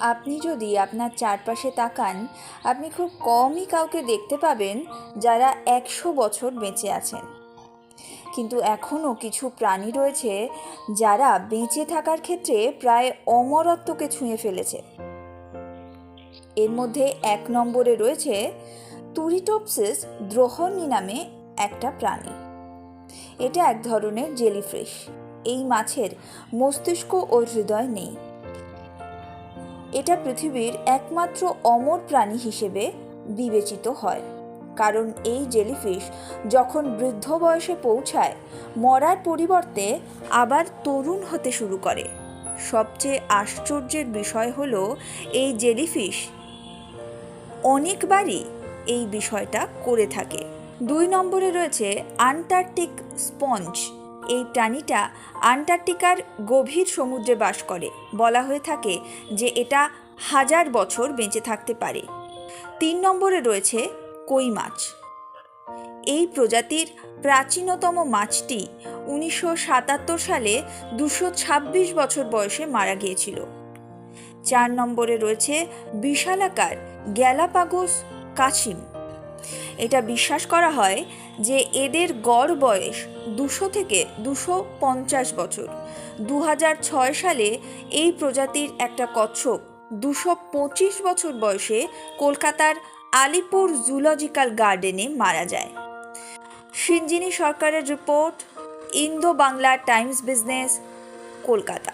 আপনি যদি আপনার চারপাশে তাকান, আপনি খুব কমই কাউকে দেখতে পাবেন যারা একশো বছর বেঁচে আছেন। কিন্তু এখনও কিছু প্রাণী রয়েছে যারা বেঁচে থাকার ক্ষেত্রে প্রায় অমরত্বকে ছুঁয়ে ফেলেছে। এর মধ্যে এক নম্বরে রয়েছে তুরিটোপসিস দ্রোহনি নামে একটা প্রাণী। এটা এক ধরনের জেলিফিশ। এই মাছের মস্তিষ্ক ও হৃদয় নেই। এটা পৃথিবীর একমাত্র অমর প্রাণী হিসেবে বিবেচিত হয়। কারণ এই জেলিফিশ যখন বৃদ্ধ বয়সে পৌঁছায়, মরার পরিবর্তে আবার তরুণ হতে শুরু করে। সবচেয়ে আশ্চর্যের বিষয় হলো এই জেলিফিশ। অনেকবারই এই বিষয়টা করে থাকে। দুই নম্বরে রয়েছে আন্টার্কটিক স্পঞ্জ। এই প্রাণীটা আন্টার্কটিকার গভীর সমুদ্রে বাস করে। বলা হয়ে থাকে যে এটা হাজার বছর বেঁচে থাকতে পারে। তিন নম্বরে রয়েছে কই মাছ। এই প্রজাতির প্রাচীনতম মাছটি উনিশশো সাতাত্তর সালে দুশো বছর বয়সে মারা গিয়েছিল। চার নম্বরে রয়েছে বিশালাকার গ্যালাপাগোস কাছিম এটা বিশ্বাস করা হয় যে এদের গড় বয়স দুশো থেকে দুশো পঞ্চাশ বছর। দু সালে এই প্রজাতির একটা কচ্ছপ দুশো পঁচিশ বছর বয়সে কলকাতার আলিপুর জুলজিক্যাল গার্ডেনে মারা যায়। সিঞ্জিনী সরকারের report, Indo Bangla Times business, Kolkata.